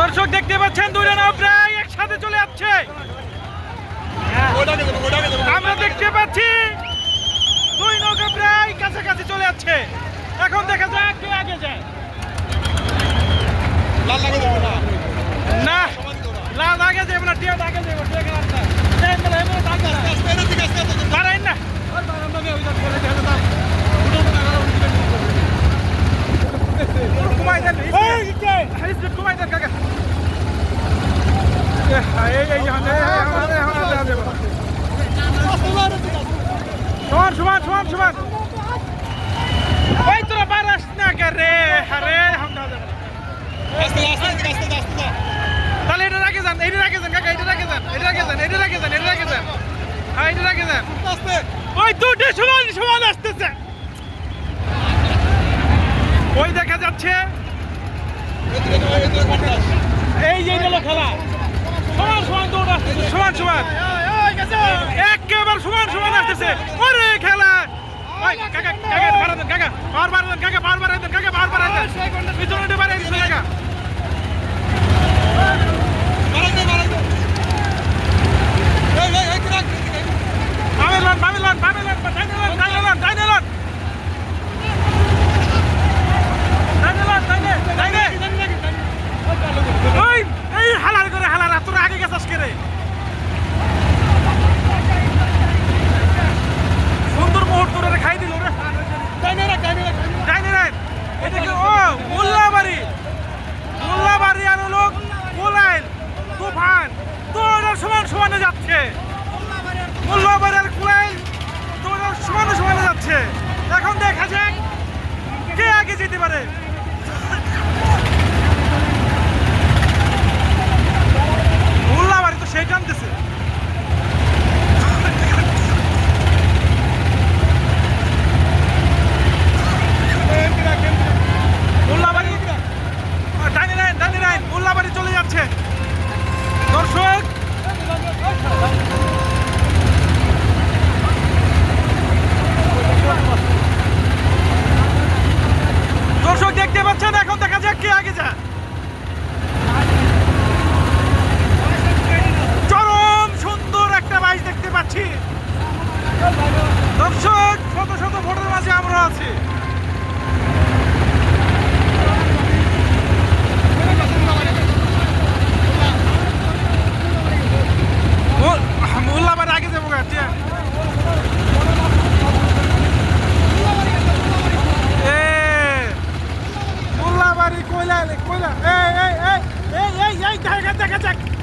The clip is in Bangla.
দর্শক দেখতে পাচ্ছেন দুইটা প্রায় একসাথে চলে যাচ্ছে। আমরা দেখতে পাচ্ছি, দুই নৌকা প্রায় কাছাকাছি চলে যাচ্ছে। এখন দেখা যাক আগে যায়। না লাল আগে যাবে না টিয়া আগে যাবে টিয়া রাস্তা এই মেলা এই মেলা আগে দাঁড়াই না কমাই দেন এই কে স্পিড কমাই দেন কাকা এই এই এই সমান সমান সমান সমান ওই তোরা বারাস না করে আরে হামদা দেবে তাহলে এটা রাখে যান এটা রাখে যান কাকা এটা রাখে যান এটা রাখে যান এটা এটা রাখে যান হ্যাঁ এটা রাখে যান ওই আসতেছে ওই দেখা যাচ্ছে। এই যে গেল খেলা। সমান সমান দৌড় আসতেছে, সমান সমান। একেবারে সমান সমান আসতেছে। ওরে খেলা। কাকা কাকা কাকা বার বার কাকা বার বার কাকা গেছাস সুন্দর মুহূর্ত রে খাই দিল রে। ডাইনে রাইট এটা কি ও মোল্লাবাড়ি মোল্লাবাড়ি আর হলো কোলাইল, তুফান। তোরা সমান সমানে যাচ্ছে। মোল্লাবাড়ি আর কোলাইল তোরা সমানে সমানে যাচ্ছে। এখন দেখা যাক কে আগে যেতে পারে মোল্লাবাড়ি তো সেই টানতেছে মোল্লাবাড়ি ডাইনে লাইন ডাইনে লাইন মোল্লাবাড়ি চলে যাচ্ছে দর্শক দর্শক এখন দেখা যাক কে আগে যায়। চরম সুন্দর একটা বাইক দেখতে পাচ্ছি। দর্শক, শত শত ভোটের মাঝে আমরা আছি। মোল্লাবাড়ি কয়লা কয়লা এই এই এই এই এই এই দেখা